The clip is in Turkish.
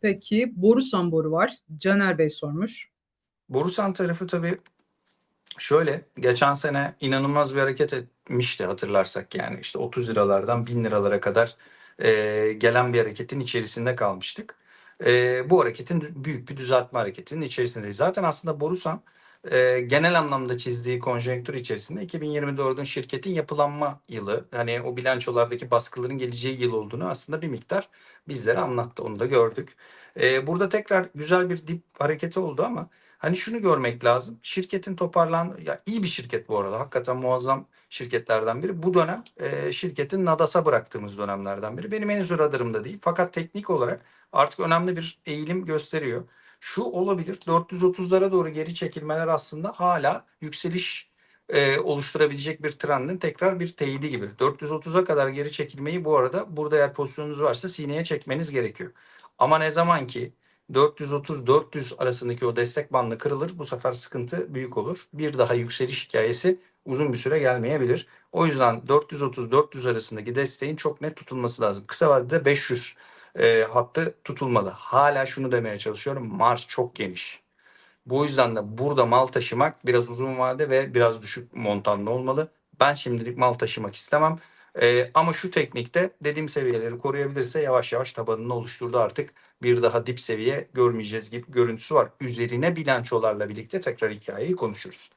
Peki Borusan boru var. Caner Bey sormuş. Borusan tarafı tabii şöyle geçen sene inanılmaz bir hareket etmişti hatırlarsak yani işte 30 liralardan 1000 liralara kadar e, gelen bir hareketin içerisinde kalmıştık. E, bu hareketin büyük bir düzeltme hareketinin içerisindeyiz. Zaten aslında Borusan e, genel anlamda çizdiği konjonktür içerisinde 2024'ün şirketin yapılanma yılı hani o bilançolardaki baskıların geleceği yıl olduğunu aslında bir miktar bizlere anlattı onu da gördük. E, burada tekrar güzel bir dip hareketi oldu ama Hani şunu görmek lazım. Şirketin toparlan ya iyi bir şirket bu arada. Hakikaten muazzam şirketlerden biri. Bu dönem e, şirketin Nadas'a bıraktığımız dönemlerden biri. Benim henüz radarımda değil. Fakat teknik olarak artık önemli bir eğilim gösteriyor. Şu olabilir. 430'lara doğru geri çekilmeler aslında hala yükseliş e, oluşturabilecek bir trendin tekrar bir teyidi gibi. 430'a kadar geri çekilmeyi bu arada burada eğer pozisyonunuz varsa sineye çekmeniz gerekiyor. Ama ne zaman ki 430-400 arasındaki o destek bandı kırılır. Bu sefer sıkıntı büyük olur. Bir daha yükseliş hikayesi uzun bir süre gelmeyebilir. O yüzden 430-400 arasındaki desteğin çok net tutulması lazım. Kısa vadede 500 e, hattı tutulmalı. Hala şunu demeye çalışıyorum. Marş çok geniş. Bu yüzden de burada mal taşımak biraz uzun vade ve biraz düşük montanlı olmalı. Ben şimdilik mal taşımak istemem. Ee, ama şu teknikte dediğim seviyeleri koruyabilirse yavaş yavaş tabanını oluşturdu artık. Bir daha dip seviye görmeyeceğiz gibi görüntüsü var. Üzerine bilançolarla birlikte tekrar hikayeyi konuşuruz.